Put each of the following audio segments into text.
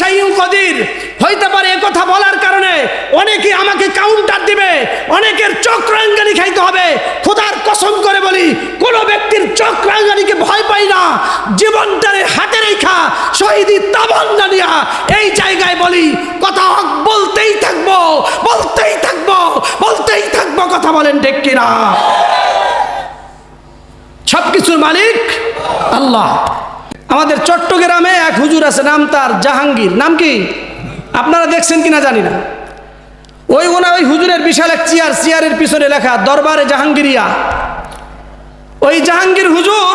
শাইইন কদির। হইতে পারে কথা বলার কারণে অনেকে আমাকে কাউন্টার দিবে, অনেকের চোখ রাঙ্গানি খাইতে হবে। খোদার কসম করে বলি, কোন ব্যক্তির চোখ রাঙ্গানিকে ভয় পাই না। জীবনটারে হাতে রেখা, শহীদি তাবান্না নিয়া এই জায়গায় বলি, কথা বলতেই থাকব বলতেই থাকব বলতেই থাকব, কথা বলেন ঠিক কিনা? সবকিছুর মালিক আল্লাহ। আমাদের চট্টগ্রামে এক হুজুর আছে, নাম তার জাহাঙ্গীর। নাম কি? আপনারা দেখছেন কিনা জানি না। ওই ওনা ওই হুজুরের বিশাল এক চেয়ার, চেয়ারের পিছনে লেখা, দরবারে জাহাঙ্গীরিয়া। ওই জাহাঙ্গীর হুজুর,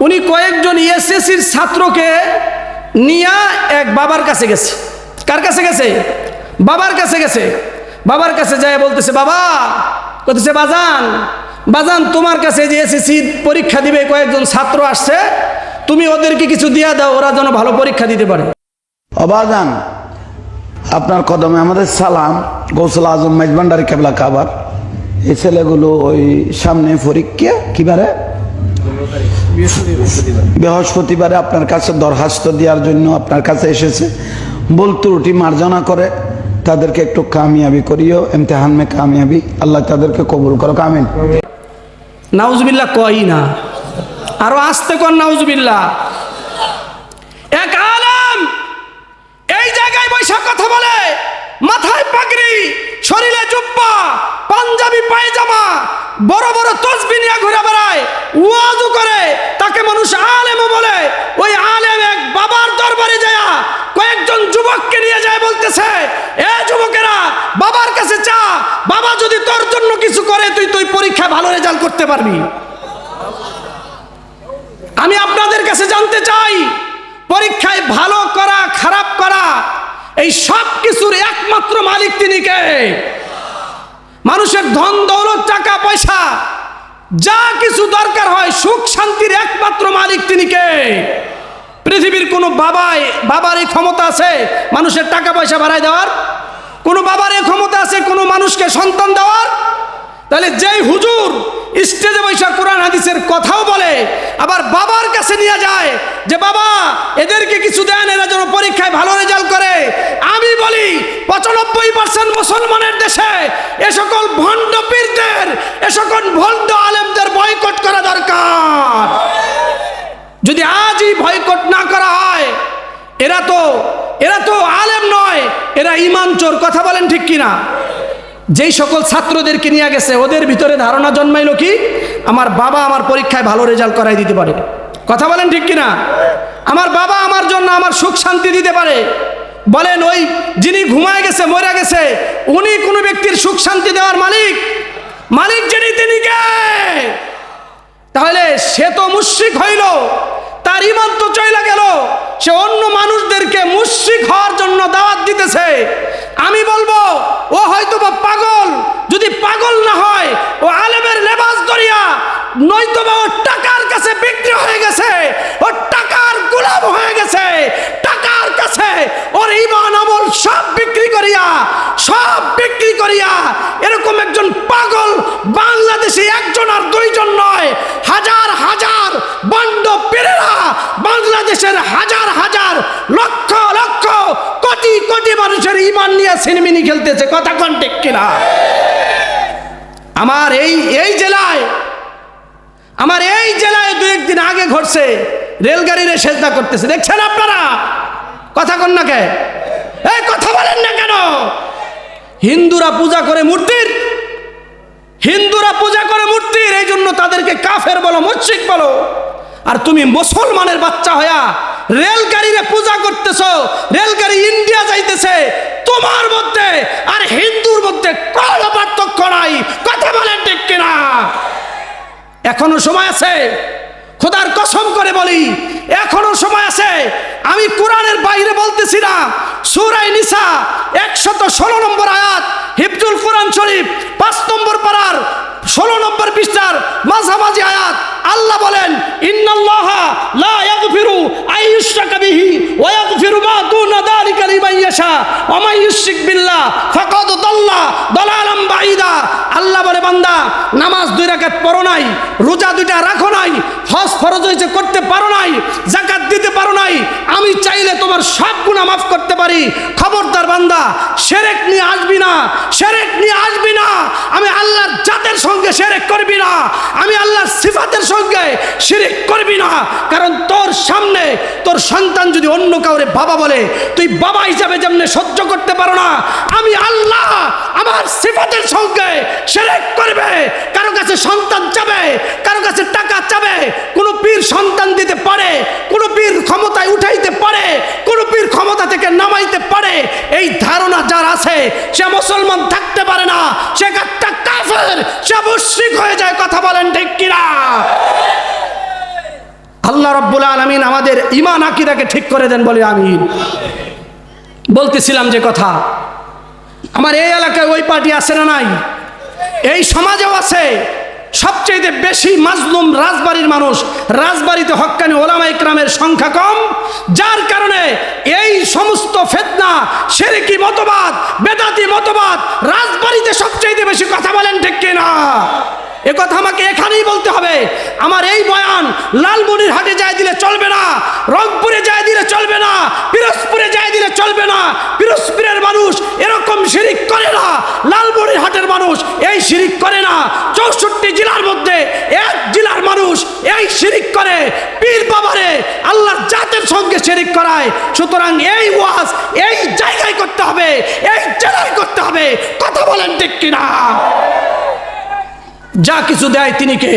উনি কয়েকজন এসএসসির ছাত্রকে নিয়ে এক বাবার কাছে গেছে। কার কাছে গেছে? বাবার কাছে গেছে। বাবার কাছে যায় বলতেছে, বাবা! বলতেছে, বাজান বাজান, তোমার কাছে যে এসএসসি পরীক্ষা দিবে কয়েকজন ছাত্র আসছে তুমি ওদেরকে কিছু দিয়া দাও ওরা যেন ভালো পরীক্ষা দিতে পারে। অবাজান আপনার কদমে আমাদের সালাম গৌসল আজম মেজবান্ডারি কেবলা কাবার। এই ছেলেগুলো ওই সামনে পরীক্ষা কিবারে? বৃহস্পতিবারে আপনার কাছে দরখাস্ত দেওয়ার জন্য আপনার কাছে এসেছে। বল ত্রুটি মার্জনা করে তাদেরকে একটু কামিয়াবি করিও ইমতেহান মে কামিয়াবি আল্লাহ তাদেরকে কবুল করো কামিন নাউজবিল্লা কই না। আরও আসতে কর নাউজবিল্লা এক আলম এই জায়গায় বৈশাখ কথা বলে, মাথায় পাগড়ি, শরীরে জুব্বা, পাঞ্জাবি পায়জামা, বড় বড় তসবি নিয়ে ঘুরে বেড়ায় ওয়াজু করে, তাকে মানুষ আলেমও বলে। ওই আলেম এক বাবার দরবারে যায় কয়েকজন যুবককে নিয়ে যায় বলতেছে, এ যুবকেরা, বাবার কাছে চা, বাবা যদি তোর জন্য কিছু করে, তুই তুই পরীক্ষায় ভালো রেজাল্ট করতে পারবি। আমি আপনাদের কাছে জানতে চাই, পরীক্ষায় ভালো করা, খারাপ করা, এই সব কিছুর একমাত্র মালিক তিনি কে? মানুষের ধন, দৌলত, টাকা, পয়সা, যা কিছু দরকার হয়, সুখ, শান্তির একমাত্র মালিক তিনি কে? পৃথিবীর কোনো বাবাই বাবার এই ক্ষমতা আছে মানুষের টাকা পয়সা বাড়ায় দেওয়ার? কোনো বাবার এই ক্ষমতা আছে কোনো মানুষকে সন্তান দেওয়ার? তাহলে যেই হুজুর স্টেজে বৈশা কোরআন হাদিসের কথাও বলে, আবার বাবার কাছে নিয়ে যায় যে, বাবা, এদেরকে কিছু দেন, এরা যেন পরীক্ষায় ভালো রেজাল্ট করে। আমি বলি, পঁচানব্বই পার্সেন্ট মুসলমানের দেশে এ সকল ভণ্ড পীরদের, এ সকল ভণ্ড আলেমদের বয়কট করা দরকার। যদি আজই বয়কট না করা হয়, এরা তো এরা তো আলেম নয়, এরা ইমান চোর কথা বলেন ঠিক কিনা? যেই সকল ছাত্রদেরকে নিয়ে গেছে, ওদের ভিতরে ধারণা জন্মাইল কি? আমার বাবা আমার পরীক্ষায় ভালো রেজাল্ট করাই দিতে পারে। কথা বলেন ঠিক কিনা? আমার বাবা আমার জন্য আমার সুখ শান্তি দিতে পারে। বলেন ওই যিনি ঘুমায় গেছে, মরে গেছে, উনি কোনো ব্যক্তির সুখ শান্তি দেওয়ার মালিক। মালিক যিনি, তিনি কে? তাহলে সে তো মুশ্রিক হইল, তার ইমান তো চইলা গেল, সে অন্য মানুষদেরকে মুশ্রিক হওয়ার জন্য দাওয়াত দিতেছে। আমি বলব ও হয়তো বা পাগল যদি পাগল না হয় ও আলেমের লেবাস দরিয়া নয়তো বা ও টাকার কাছে বিক্রি হয়ে গেছে, ও টাকার গোলাম হয়ে গেছে, টাকার কাছে ওর ইমান আমল সব বিক্রি করিয়া, সব বিক্রি করিয়া এরকম একজন পাগল, বাংলাদেশে একজন আর দুইজন নয়, হাজার হাজার বন্ড পেরেরা বাংলাদেশের হাজার হাজার লক্ষ লক্ষ কোটি কোটি মানুষের ইমান নিয়ে সিনেমিনি খেলতেছে, কথা কন্টেক কিনা? আমার এই এই জেলায় আমার এই জেলায় দু একদিন আগে ঘটছে, রেলগাড়িরে সেজদা করতেছে। দেখছেন আপনারা? কথা কন না কে? এই কথা বলেন না কেন? হিন্দুরা পূজা করে মূর্তির। হিন্দুরা পূজা করে মূর্তির, এই জন্য তাদেরকে কাফের বলো, মুশ্রিক বলো। আর তুমি মুসলমানের বাচ্চা হইয়া রেলগাড়িরে পূজা করতেছো, রেলগাড়ি ইন্ডিয়া যাইতেছে, তোমার মধ্যে আর হিন্দুর মধ্যে কোনো পার্থক্য নাই। কথা বলেন ঠিক কিনা? এখনও সময় আছে। খোদার কসম করে বলি, এখনও সময় আছে। আমি কোরআনের বাইরে বলতেছি না। সুরাই নিসা, একশত ষোলো নম্বর আয়াত, হিফজুল কোরআন শরীফ, পাঁচ নম্বর পাড়ার ষোলো নম্বর পৃষ্ঠার মাঝামাঝি আয়াত। আল্লাহ বলেন আল্লাহ বলে, বান্দা, নামাজ দুই পড়ো নাই, রোজা দুইটা রাখো নাই, হজ ফরজ হয়েছে, করতে পারো নাই জাকাত দিতে পারি খবরদার বান্দা, সেরেক নিয়ে আসবি না, সেরেক নিয়ে আসবি না। আমি আল্লাহর জাতের সঙ্গে সেরেক করবি না। আমি আল্লাহর সিফাতের সঙ্গে শিরিক করবি না। কারণ তোর সামনে তোর সন্তান যদি অন্য কাউরে বাবা বলে, তুই বাবা হিসাবে যেমনি সহ্য করতে পারো না, আমি আল্লাহ আমার সিফাতের সঙ্গে সেরেক করবে। কারও কাছে সন্তান চাবে, কারও কাছে টাকা চাবে কোন পীর সন্তান দিতে পারে কোন পীর ক্ষমতায় উঠাইতে পারে কোন পীর ক্ষমতা থেকে নামাইতে পারে এই ধারণা যার আছে সে মুসলমান থাকতে পারে না সে একটা কাফের সে মুশরিক হয়ে যায়, কথা বলেন ঠিক কিনা? আল্লাহ রব্বুল আলমিন আমাদের ইমান আকিদাকে ঠিক করে দেন বলে আমিন। বলতেছিলাম যে কথা, আমার এই এলাকায় ওই পার্টি আছে না নাই? এই সমাজেও আছে। সবচেয়ে বেশি মাজলুম রাজবাড়ির মানুষ, রাজবাড়িতে হক্কানি ওলামা ইকরামের সংখ্যা কম, যার কারণে এই সমস্ত ফেতনা, সেরেকি মতবাদ, বেদাতি মতবাদ রাজবাড়িতে সবচেয়ে বেশি কথা বলেন ঠিক কিনা? এ কথা আমাকে এখানেই বলতে হবে। আমার এই বয়ান লালমনির হাটে যায় দিলে চলবে না, রংপুরে যায় দিলে চলবে না চলবে না, পিরোজপুরের মানুষ এরকম শিরিক করে না লালমনির হাটের মানুষ এই শিরিক করে না, চৌষট্টি জেলার মধ্যে এক জেলার মানুষ এই শিরিক করে, পীর বাবারে আল্লাহর জাতের সঙ্গে শিরিক করায়, সুতরাং এই ওয়াজ এই জায়গায় করতে হবে, এই জেলায় করতে হবে, কথা বলেন ঠিক কিনা? যা কিছু দেয় তিনি কে?